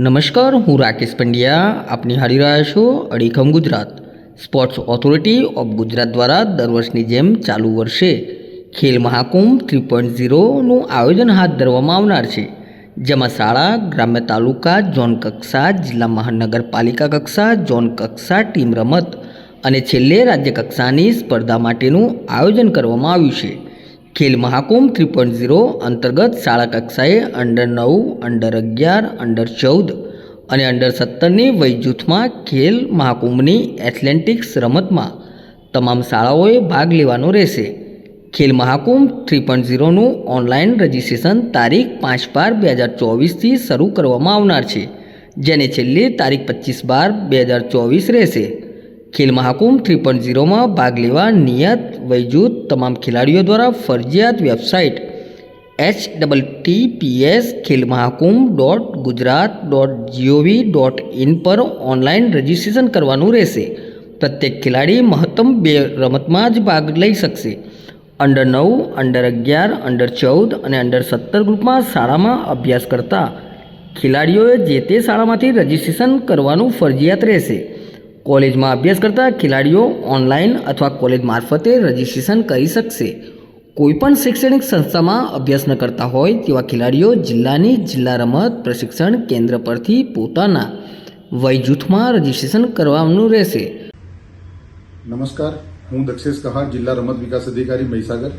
નમસ્કાર, હું રાકેશ પંડ્યા. આપ નિહાળી રહ્યા છો અડીખમ Gujarat. Sports authority of Gujarat દ્વારા દર વર્ષની જેમ ચાલુ વર્ષે ખેલ મહાકુંભ થ્રી પોઈન્ટ ઝીરોનું આયોજન હાથ ધરવામાં આવનાર છે, જેમાં શાળા, ગ્રામ્ય તાલુકા, ઝોન કક્ષા, જિલ્લા મહાનગરપાલિકા કક્ષા, ઝોન કક્ષા, ટીમ રમત અને છેલ્લે રાજ્ય કક્ષાની સ્પર્ધા માટેનું આયોજન કરવામાં આવ્યું છે. ખેલ મહાકુંભ થ્રી પોઈન્ટ ઝીરો અંતર્ગત શાળા કક્ષાએ અંડર નવ, અંડર અગિયાર, અંડર ચૌદ અને અંડર સત્તરની વય જૂથમાં ખેલ મહાકુંભની એથ્લેટિક્સ રમતમાં તમામ શાળાઓએ ભાગ લેવાનો રહેશે. ખેલ મહાકુંભ થ્રી પોઈન્ટ ઝીરોનું ઓનલાઈન રજિસ્ટ્રેશન તારીખ પાંચ બાર બે હજાર ચોવીસથી શરૂ કરવામાં આવનાર છે, જેને છેલ્લી તારીખ પચીસ બાર બે હજાર ચોવીસ રહેશે. ખેલ મહાકુંભ થ્રી પોઈન્ટ ઝીરોમાં ભાગ લેવા નિયત વયજૂથ તમામ ખેલાડીઓ દ્વારા ફરજિયાત website H double T P S Khel Mahakumbh dot Gujarat dot GOV dot in પર ઓનલાઈન રજિસ્ટ્રેશન કરવાનું રહેશે. પ્રત્યેક ખેલાડી મહત્તમ બે રમતમાં જ ભાગ લઈ શકશે. અંડર નવ, અંડર અગિયાર, અંડર ચૌદ અને અંડર સત્તર ગ્રુપમાં શાળામાં અભ્યાસ કરતા ખેલાડીઓએ જે તે શાળામાંથી રજિસ્ટ્રેશન કરવાનું ફરજિયાત રહેશે. કોલેજમાં અભ્યાસ કરતા ખેલાડીઓ ઓનલાઈન અથવા કોલેજ મારફતે રજિસ્ટ્રેશન કરી શકશે. કોઈપણ શૈક્ષણિક સંસ્થામાં અભ્યાસ ન કરતા હોય તેવા ખેલાડીઓ જિલ્લાની જિલ્લા રમત પ્રશિક્ષણ કેન્દ્ર પરથી પોતાના વય જૂથમાં રજિસ્ટ્રેશન કરવાનું રહેશે. નમસ્કાર, હું દક્ષેશ કહાર, જિલ્લા રમત વિકાસ અધિકારી મહીસાગર.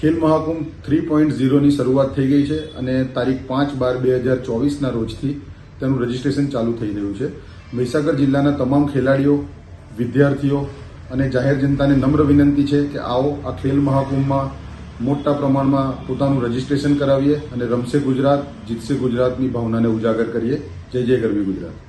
ખેલ મહાકુંભ થ્રી પોઈન્ટ ઝીરોની શરૂઆત થઈ ગઈ છે અને તારીખ પાંચ બાર બે હજાર ચોવીસના રોજથી તેનું રજીસ્ટ્રેશન ચાલુ થઈ રહ્યું છે. મહીસાગર જિલ્લાના તમામ ખેલાડીઓ, વિદ્યાર્થીઓ અને જાહેર જનતાને નમ્ર વિનંતી છે કે આવો આ ખેલ મહાકુંભમાં મોટા પ્રમાણમાં પોતાનું રજીસ્ટ્રેશન કરાવીએ અને રમશે ગુજરાત, જીતશે ગુજરાતની ભાવનાને ઉજાગર કરીએ. જય જય ગરવી ગુજરાત.